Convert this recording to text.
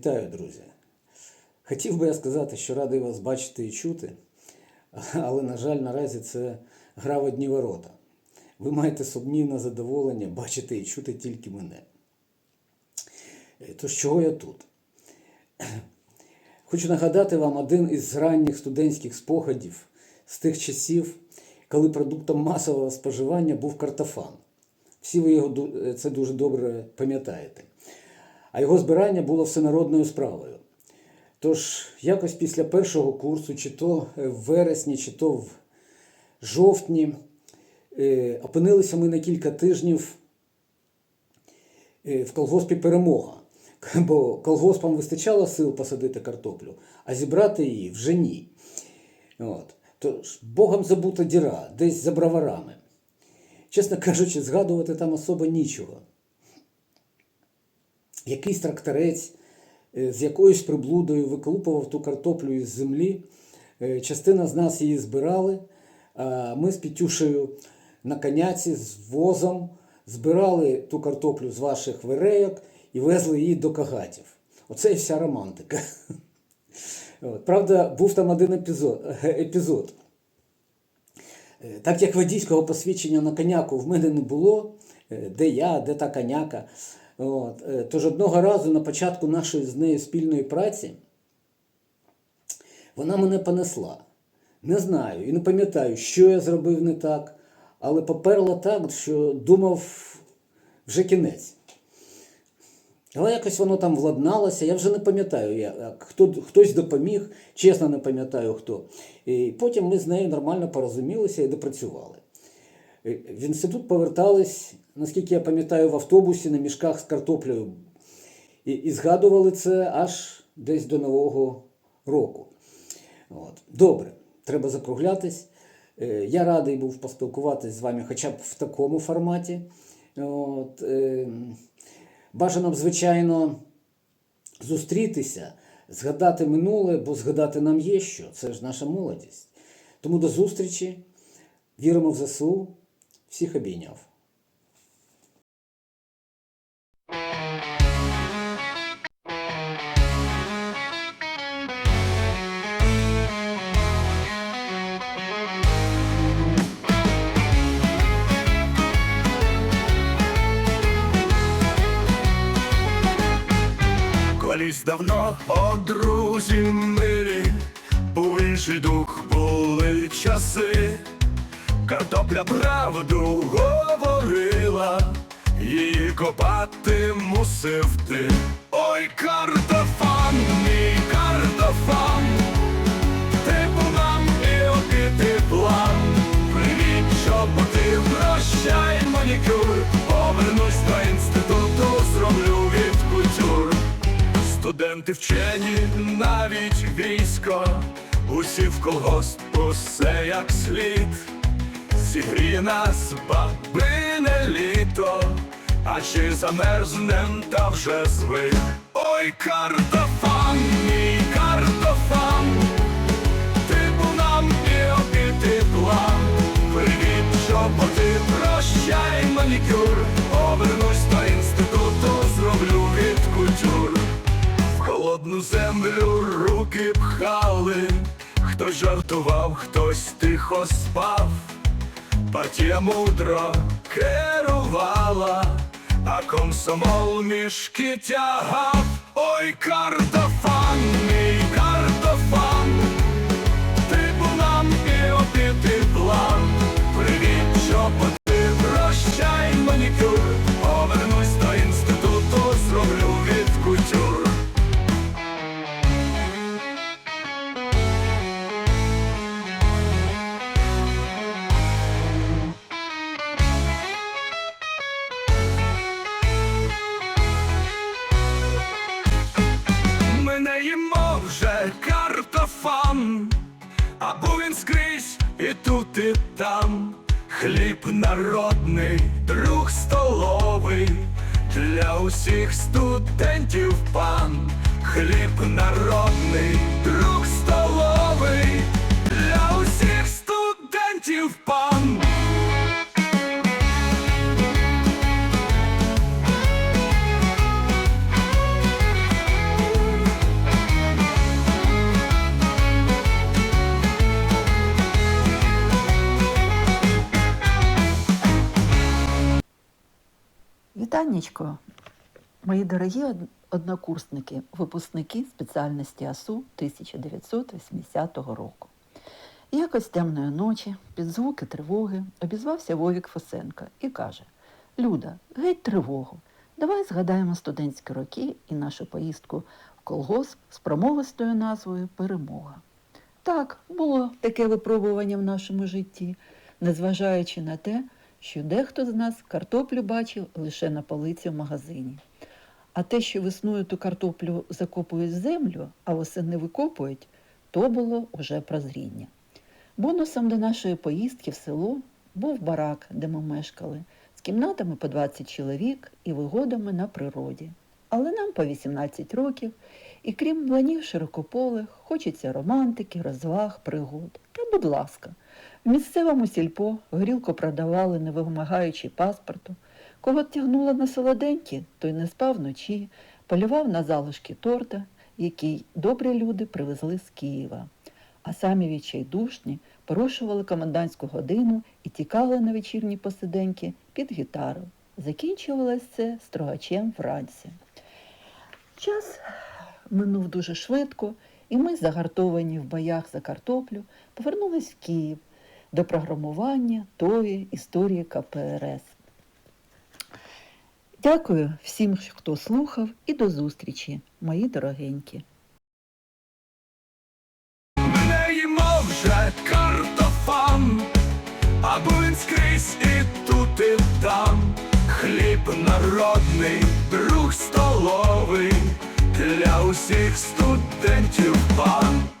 Вітаю, друзі! Хотів би я сказати, що радий вас бачити і чути, але, на жаль, наразі це гра в одні ворота. Ви маєте сумнівне задоволення бачити і чути тільки мене. Тож чого я тут? Хочу нагадати вам один із ранніх студентських спогадів з тих часів, коли продуктом масового споживання був картофан. Всі ви його це дуже добре пам'ятаєте. А його збирання було всенародною справою. Тож, якось після першого курсу, чи то в вересні, чи то в жовтні, е, опинилися ми на кілька тижнів е, в колгоспі перемога. Бо колгоспам вистачало сил посадити картоплю, а зібрати її вже ні. От. Тож, Богом забута діра, десь за броварами. Чесно кажучи, згадувати там особо нічого. Якийсь тракторець е, з якоюсь приблудою виколупував ту картоплю із землі. Е, Частина з нас її збирали, а ми з Петюшею на коняці з возом збирали ту картоплю з ваших верейок і везли її до кагатів. Оце і вся романтика. Правда, був там один епізод. епізод. Е, Так як водійського посвідчення на коняку в мене не було, де я, де та коняка. От. е, Тож одного разу на початку нашої з нею спільної праці вона мене понесла. Не знаю і не пам'ятаю, що я зробив не так, але поперла так, що думав вже кінець. Але якось воно там владналося, я вже не пам'ятаю, як хто, хтось допоміг, чесно не пам'ятаю хто. І потім ми з нею нормально порозумілися і допрацювали. Е, В інститут повертались, наскільки я пам'ятаю, в автобусі на мішках з картоплею. І, і згадували це аж десь до Нового року. От. Добре, треба закруглятись. Е, Я радий був поспілкуватись з вами хоча б в такому форматі. От. е, Бажано б, звичайно, зустрітися, згадати минуле, бо згадати нам є що. Це ж наша молодість. Тому до зустрічі. Віримо в ЗСУ. Всіх обійняв. Давно, о друзі милі, був інший дух, були часи, картопля правду говорила, її копати мусив ти. Ой, картофан, мій картофан, ти був нам і обіти план. Привіт, чоботи, прощай, манікюр, Студенти вчені, навіть військо, усі в колгосп, усе як слід. зігрі нас бабине літо, а чи замерзнем та вже звик. Ой, картофан, хтось жартував, хтось тихо спав, Патія мудро керувала, а комсомол мішки тягав. Ой, картофан, вже картофан, або він скрізь і тут, і там. Хліб народний, друг столовий, для усіх студентів пан, хліб народний, друг столовий, для усіх студентів пан. Вітаннячко, мої дорогі однокурсники, випускники спеціальності АСУ 1980 року. Якось темної ночі, під звуки тривоги, обізвався Вовік Фосенко і каже: Люда, геть тривогу. Давай згадаємо студентські роки і нашу поїздку в колгосп з промовистою назвою Перемога. Так, було таке випробування в нашому житті, незважаючи на те, що дехто з нас картоплю бачив лише на полиці в магазині. А те, що весною ту картоплю закопують в землю, а восени викопують, то було уже прозріння. Бонусом до нашої поїздки в село був барак, де ми мешкали, з кімнатами по 20 чоловік і вигодами на природі. Але нам по 18 років, і крім бланів широкополих, хочеться романтики, розваг, пригод. Та, будь ласка, в місцевому сільпо горілку продавали, не вимагаючи паспорту. Кого тягнуло на солоденькі, той не спав вночі, полював на залишки торта, який добрі люди привезли з Києва. А самі відчайдушні порушували комендантську годину і тікали на вечірні посиденьки під гітару. Закінчувалось це строгачем вранці. Час минув дуже швидко, і ми, загартовані в боях за картоплю, повернулись в Київ до програмування тої історії КПРС. Дякую всім, хто слухав, і до зустрічі, мої дорогенькі. Не їмо вже картофан, або він скрізь і тут, і там. Хліб народний, друг столовий, для усіх студентів пан.